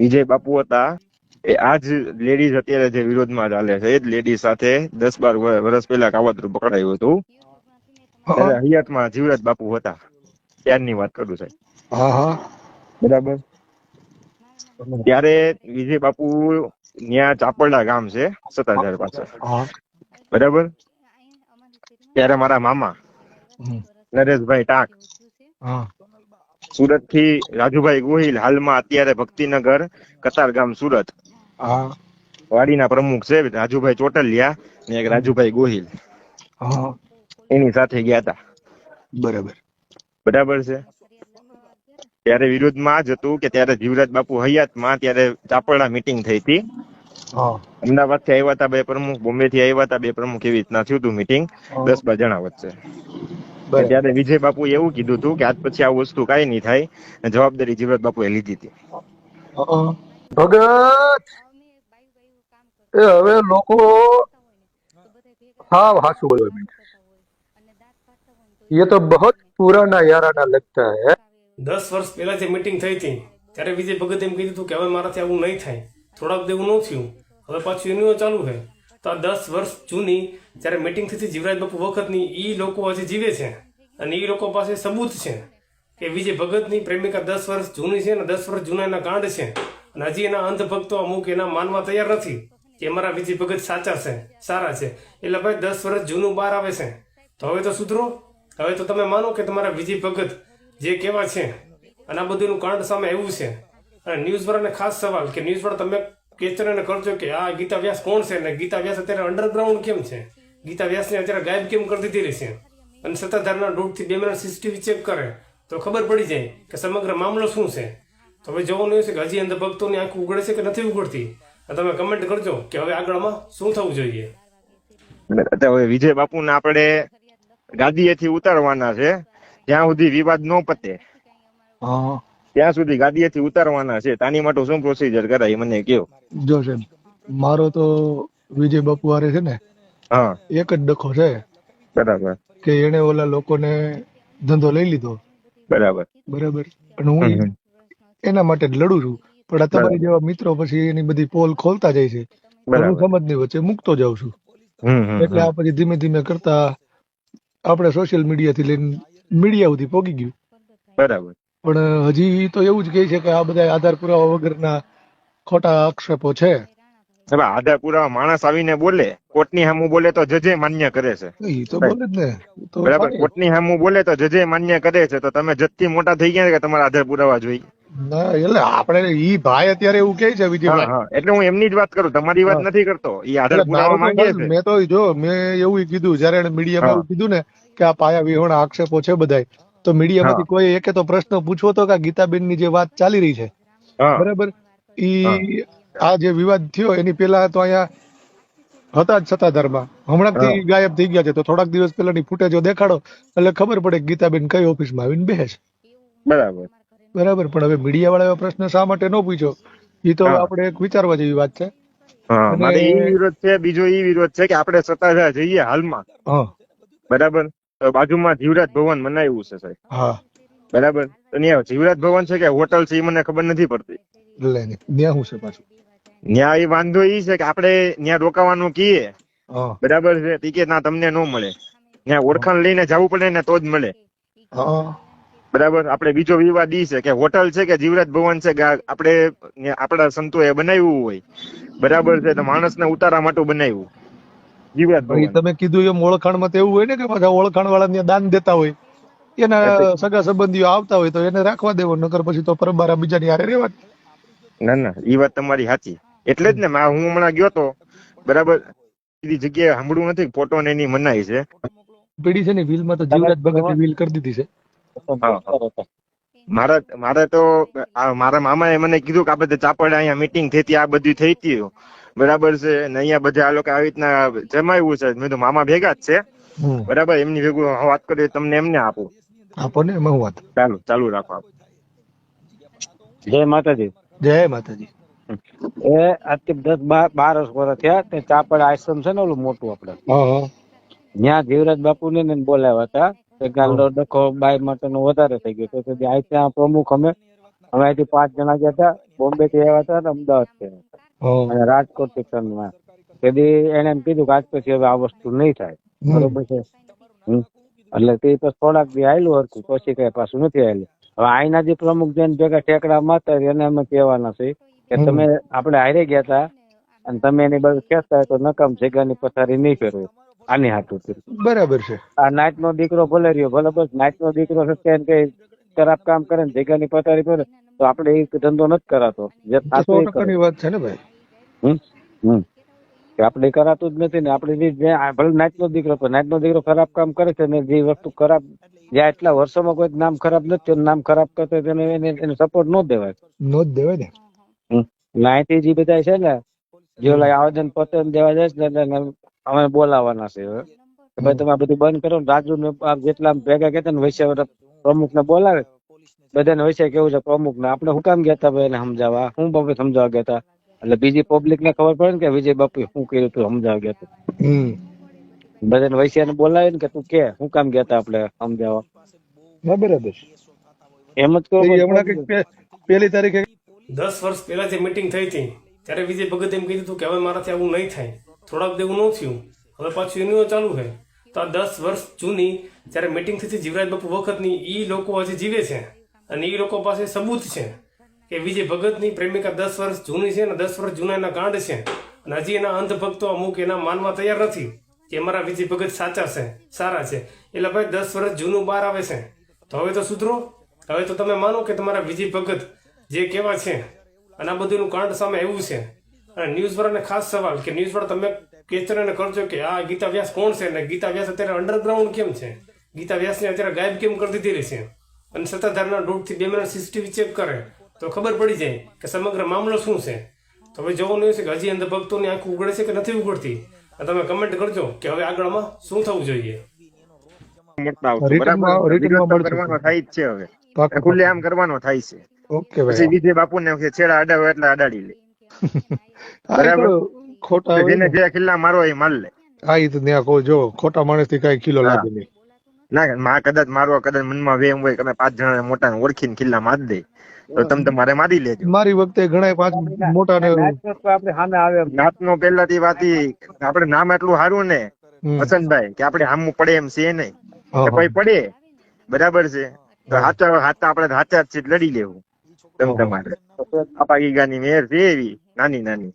વિજય બાપુ હતા. એ આ જ લેડીઝ અત્યારે જે વિરોધમાં ચાલે છે એ જ લેડીઝ સાથે દસ બાર વર્ષ પહેલા કાવતરું પકડાયું હતું. ત્યારે હયાતમાં જીવરાજ બાપુ હતા. ત્યારની વાત કરું સાહેબ. હા હા. બરાબર. ત્યારે વિજય બાપુ ત્યાં ચાપરડા ગામ છે સતાધાર પાસે બરાબર? ત્યારે મારા મામા નરેશભાઈ ટાંક. સુરતથી રાજુભાઈ ગોહિલ હાલમાં અત્યારે ભક્તિનગર કતારગામ સુરત. હા. વાડીના પ્રમુખ છે રાજુભાઈ ચોટલિયા ને એક રાજુભાઈ ગોહિલ. એની સાથે ગયા હતા બરાબર. બરાબર છે. ત્યારે વિરોધમાં જ હતું કે ત્યારે જીવરાજ બાપુ હયાતમાં ત્યારે ચાપરડા મીટિંગ થઈ હતી. અમદાવાદથી આવ્યા હતા બે પ્રમુખ બોમ્બે થી આવ્યા હતા બે પ્રમુખ એવી રીતના થયું હતું મીટિંગ દસ બાર જણા વચ્ચે. ત્યારે વિજય બાપુ એવું કીધું હતું કે આજ પછી આ વસ્તુ કઈ નહીં થાય. જવાબદારી જીવરાજ બાપુએ લીધી હતી. ભગત! એ હવે લોકો હા હાસુ બોલવા મીઠ એ તો બહુ પુરાના યારાના લગતા હે. દસ વર્ષ પહેલા જે મીટિંગ થઈ હતી. ત્યારે વિજય ભગત એમ કીધું હતું કે હવે મારાથી આવું નહીં થાય. થોડાક દેવું ન થયું. હવે પાછું એનું ચાલુ થાય તો આ દસ વર્ષ જૂની જ્યારે મિટિંગ થઈ જીવરાજ બાપુ વખતની એ લોકો હજી જીવે છે. અને એ લોકો પાસે સબૂત છે કે વિજય ભગતની પ્રેમિકા દસ વર્ષ જૂની છે અને દસ વર્ષ જૂના એના કાંડ છે. અને હજી એના અંધભક્તો અમુક એના માનવા તૈયાર નથી કે અમારા વિજય ભગત સાચા છે, સારા છે. એટલે ભાઈ, દસ વર્ષ જૂનું બહાર આવે છે. તો હવે તો સુધરો. હવે તો તમે માનો કે તમારા વિજય ભગત જે કેવા છે. અને આ બધું કાંડ સામે આવ્યું છે. અને ન્યૂઝ વાળાને ખાસ સવાલ કે ન્યૂઝ વાળા તમે ક્વેશ્ચન કરજો કે આ ગીતા વ્યાસ કોણ છે? ને ગીતા વ્યાસ અત્યારે અંડરગ્રાઉન્ડ કેમ છે? ગીતા વ્યાસને અત્યારે ગાયબ કેમ કરી દીધી છે? અને સત્તાધારના દોઢથી બે મહિના સીસીટીવી ચેક કરે તો ખબર પડી જાય કે સમગ્ર મામલો શું છે? તો હવે જોવાનું એ છે કે હજી અંદર ભક્તોની આંખ ઉગડે છે કે નથી ઉગડતી અને તમે કમેન્ટ કરજો કે હવે આગળમાં શું થવું જોઈએ? હવે વિજય બાપુને આપણે ગાદીએથી ઉતારવાના છે જ્યાં સુધી વિવાદ ન પતે. હા. ત્યાં સુધી ગાડીએથી ઉતારવાના છે. તાની માટે શું પ્રોસિજર કરાય મને કયો. જો સાહેબ મારો તો વિજય બાપુ છે ને હા. એક જ ડખો છે બરાબર. કે એને ઓલા લોકોને ધંધો લઈ લીધો. બરાબર. બરાબર. અને હું. એના માટે જ લડું છું. પણ આ તમારી જેવા મિત્રો પછી એની બધી પોલ ખોલતા જાય છે. હું સમજ સમજની વચ્ચે મૂકતો જાઉં છું. એટલે આ પછી ધીમે ધીમે કરતા આપણે સોશિયલ મીડિયા થી લઈને મીડિયા સુધી પોગી ગયું. બરાબર. પણ હજી તો એવું જ કહે છે કે આ બધા આધાર પુરાવા વગરના ખોટા આક્ષેપો છે. આધાર પુરાવા માણસ આવીને બોલે કોર્ટની સામું બોલે તો જજે માન્ય કરે છે. એ તો બોલે જ ને બરાબર. કોર્ટની સામું બોલે તો જજે માન્ય કરે છે તો તમે જજથી મોટા થઈ ગયા કે તમારા આધાર પુરાવા જોઈએ ના એટલે આપણે ઈ ભાઈ અત્યારે એવું કહે છે વિજયભાઈ. એટલે હું એમની જ વાત કરું તમારી વાત નથી કરતો ઈ આધાર પુરાવા માંગે છે. મેં તો જો મેં એવું કીધું જયારે મીડિયામાં એવું કીધું ને કે આ પાયા વિહોણા આક્ષેપો છે બધાય તો મીડિયામાંથી કોઈ એકે તો પ્રશ્ન પૂછવો તો કે ગીતાબેનની જે વાત ચાલી રહી છે. બરાબર? ઈ આ જે વિવાદ થયો એની પેલા તો અહીંયા હતા જ સત્તાધારમાં. હમણાં થી ગાયબ થઈ ગયા છે. તો થોડાક દિવસ પહેલાની ફૂટેજો દેખાડો એટલે ખબર પડે કે ગીતાબેન કઈ ઓફિસમાં આવીને બેસે છે. બરાબર. બરાબર? પણ હવે મીડિયા વાળા એવો પ્રશ્ન શા માટે ન પૂછ્યો? એ તો. આપણે એક વિચારવા જેવી વાત છે. હા મારે એ વિરોધ છે બીજો એ વિરોધ છે કે આપણે સત્તાધાર જઈએ હાલમાં. બરાબર? બાજુમાં જીવરાજ ભવન બનાવ્યું છે સાહેબ. હા. બરાબર? ત્યાં જીવરાજ ભવન છે કે હોટલ છે એ મને ખબર નથી પડતી. ત્યાં હું છે પાછું? ત્યાં એ વાંધો એ છે કે આપણે ત્યાં રોકાવાનું કીએ. બરાબર છે? ટિકિટ ના તમને ન મળે. ત્યાં ઓળખાણ લઈને જવું પડે ને તો જ મળે. હા. બરાબર? આપણે બીજો વિવાદ ઈ છે કે હોટલ છે કે જીવરાજ ભવન છે આપણે આપણા સંતોએ બનાવ્યું હોય. બરાબર છે? તો માણસને ઉતારા માટે બનાવ્યું. જીવરાજ તમે કીધું એમ ઓળખાણમાં તો એવું હોય ને કે પાછા ઓળખાણ વાળા ત્યાં દાન દેતા હોય. એના સગા સંબંધીઓ આવતા હોય તો એને રાખવા દેવો નકર પછી તો પરબારા બીજાની હારે રહેવા ના ના એ વાત તમારી સાચી. એટલે જ ને મા- હું હમણાં ગયો તો બરાબર બીજી જગ્યાએ સાંભળવું નથી ફોટો ને એની મનાઈ છે. પેઢી છે ને વ્હીલમાં તો જીવરાજ ભગત વ્હીલ કરી દીધી છે. મારા મારે તો મારા મારા મામાએ મને કીધું કે આ બધે ચાપડે અહીંયા મીટિંગ થઈ હતી આ બધું થઈ હતી બરાબર છે. ને અહીંયા બધા આ લોકો આવી રીતના જમાવ્યું છે. મેં તો મામા ભેગા જ છે. બરાબર એમની ભેગું વાત કરીએ તમને એમને આપું આપો. ને એમાં વાત. ચાલુ ચાલુ રાખો આપ. જય માતાજી. જય માતાજી. એ આજથી દસ બાર વર્ષ થયા તે ચાપડ આશ્રમ છે ને ઓલું મોટું આપડે હા હા. ત્યાં જીવરાજ બાપુ ને બોલાવ્યા હતા તે ગાલો ડખો બાય માટેનો વધારે થઈ ગયો તો ત્યાં પ્રમુખ અમે અમે અહીંથી પાંચ જણા ગયા હતા. બોમ્બે થી આવ્યા હતા અમદાવાદથી રાજકોટથી ત્રણમાં તેથી એને એમ કીધું કે આજ પછી હવે આ વસ્તુ નહીં થાય. બરોબર છે? એટલે તે પછી થોડાક દી આયલું હતું પછી કઈ પાછું નથી આયલું. હવે આઈના જે પ્રમુખ જેને ભેગા ઠેકડા મારતા એને અમે કહેવાના છે કે તમે આપણે હારે ગયા હતા અને તમે એની બાજુ ખેંચતા તો નકામ જગ્યાની પથારી નહીં ફેરવો આની હાથું બરાબર છે. આ નાઈટ નો દીકરો ભલે રહ્યો ભલે બસ નાઈટ નો દીકરો છે કઈ ખરાબ કામ કરે ને જગ્યાની પથારી ફેરે તો આપણે એ ધંધો નથી કરાતો. જે એ વાત છે ને ભાઈ? હમ હમ. આપણે કરાતું જ નથી ને આપણે જે ભલે નાઈટ નો દીકરો પણ નાઈટ નો દીકરો ખરાબ કામ કરે છે ને જે વસ્તુ ખરાબ જે એટલા વર્ષોમાં કોઈ નામ ખરાબ નથી નામ ખરાબ કરતો તેને એને એને સપોર્ટ નો દેવાય. નો જ દેવાય ને. અહીંથી જે બધા છે ને જે ઓલા આવેદન પત્ર દેવા જાય છે ને અમે બોલાવાના છે હવે. ભાઈ તમે આ બધું બંધ કરો ને રાજુ ને જેટલા ભેગા કહેતા ને વૈશ્ય પ્રમુખ ને બોલાવે. બધાને વૈશ્ય કેવું છે પ્રમુખ ને આપણે શું કામ ગયા હતા એને સમજાવવા? હું બાપુ સમજાવવા ગયા હતા એટલે બીજી પબ્લિક ને ખબર પડે ને કે વિજય બાપુ શું કર્યું તું સમજાવવા ગયા હતું બધાને વૈશ્યાને બોલાવે ને કે તું કે શું કામ ગયા હતા આપણે સમજાવવા? બરાબર એમ જ કહો કરો એ હમણાં કંઈક પે- પહેલી તારીખે દસ વર્ષ પહેલા જે મીટિંગ થઈ હતી ત્યારે વિજય ભગત એમ કીધું હતું કે હવે મારાથી આવું નહીં થાય. થોડાક દેવું ન થયું. હવે પાછું એનું ચાલુ છે. તો આ દસ વર્ષ જૂની જ્યારે મીટિંગ થઈ હતી જીવરાજ બાપુ વખતની ઈ લોકો હજી જીવે છે. અને એ લોકો પાસે સબૂત છે કે વિજય ભગતની પ્રેમિકા દસ વર્ષ જૂની છે અને દસ વર્ષ જૂના એના કાંડ છે. અને હજી એના અંધભક્તો અમુક એના માનવા તૈયાર નથી કે અમારા વિજય ભગત સાચા છે, સારા છે. એટલે ભાઈ, દસ વર્ષ જૂનું બહાર આવે છે. તો હવે તો સુધરો. હવે તો તમે માનો કે તમારા વિજય ભગત જે કેવા છે અને આ બધું કાંડ સામે આવ્યું છે. અને ન્યૂઝ વાળાને ખાસ સવાલ કે ન્યૂઝ વાળા તમે ક્વેશ્ચન કરજો કે આ ગીતા વ્યાસ કોણ છે અને ગીતા વ્યાસ અત્યારે અંડરગ્રાઉન્ડ કેમ છે? ગીતા વ્યાસને અત્યારે ગાયબ કેમ કરી દીધેલી છે? અને સત્તાધારના દોઢથી બે મહિના સીસીટીવી ચેક કરે તો ખબર પડી જાય કે સમગ્ર મામલો શું છે. તો હવે જોવાનું છે કે હજી અંધભક્તોની આંખ ઉગડે છે કે નથી ઉગડતી? અને તમે કમેન્ટ કરજો કે હવે આગળમાં શું થવું જોઈએ. કરવાનો થાય જ છે હવે. ખુલ્લે આમ કરવાનો થાય છે. ઓકે પછી ભાઈ બાપુ ને છેડા અડાવે એટલે અડાડી લે. બરાબર. ખોટા જેને જે કિલ્લા મારો એ માલ લે. હા એ તો ત્યાં જો ખોટા માણસથી કઈ કિલો લાગે નહીં. ના માં કદાચ મારો કદાચ મનમાં વેમ હોય તમે પાંચ જણા મોટા ઓળખીને ખિલ્લા માર દે તો તમે તમારે મારી લેજો. મારી વખતે ઘણા પાંચ મોટા ને આપણે સામે આવે નાતનો પહેલાથી વાત આપણે નામ એટલું સારું ને. વસંતભાઈ કે આપણે હામું પડે એમ છે નહીં. કોઈ પડે બરાબર છે. તો હાચા હાચા આપણે હાચા જ લડી લેવું. તમે તમારે. આપા ગીગાની મેર છે એવી નાની નાની.